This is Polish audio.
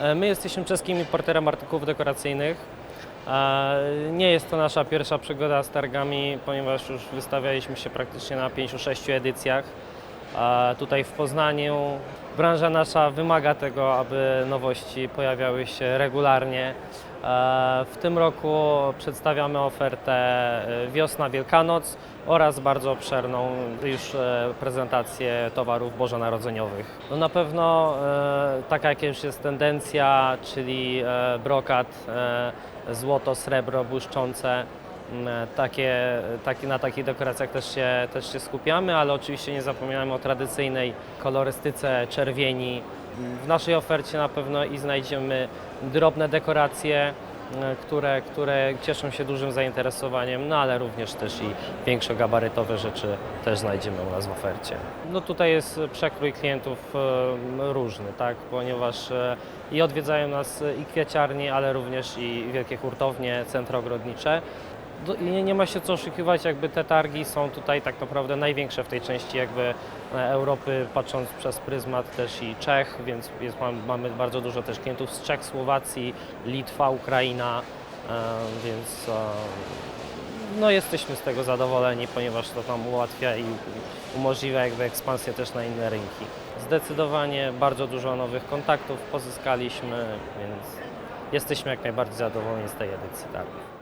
E, My jesteśmy czeskim importerem artykułów dekoracyjnych. E, Nie jest to nasza pierwsza przygoda z targami, ponieważ już wystawialiśmy się praktycznie na 5-6 edycjach. Tutaj w Poznaniu branża nasza wymaga tego, aby nowości pojawiały się regularnie. E, W tym roku przedstawiamy ofertę e, Wiosna Wielkanoc oraz bardzo obszerną już e, prezentację towarów bożonarodzeniowych. No na pewno taka jaka już jest tendencja, czyli brokat, złoto, srebro błyszczące. M, Takie, takie, na takich dekoracjach też się, też się skupiamy, ale oczywiście nie zapominamy o tradycyjnej kolorystyce czerwieni. W naszej ofercie na pewno i znajdziemy drobne dekoracje, e, które, które cieszą się dużym zainteresowaniem, no ale również też i większogabarytowe rzeczy też znajdziemy u nas w ofercie. No tutaj jest przekrój klientów e, różny, tak, ponieważ e, i odwiedzają nas i kwiaciarnie, ale również i wielkie hurtownie, centra ogrodnicze. Nie, nie ma się co oszukiwać, jakby te targi są tutaj tak naprawdę największe w tej części jakby e, Europy, patrząc przez pryzmat też i Czech, więc jest, mam, mamy bardzo dużo też klientów z Czech, Słowacji, Litwa, Ukraina, e, więc e, no jesteśmy z tego zadowoleni, ponieważ to nam ułatwia i umożliwia jakby ekspansję też na inne rynki. Zdecydowanie bardzo dużo nowych kontaktów pozyskaliśmy, więc jesteśmy jak najbardziej zadowoleni z tej edycji targów.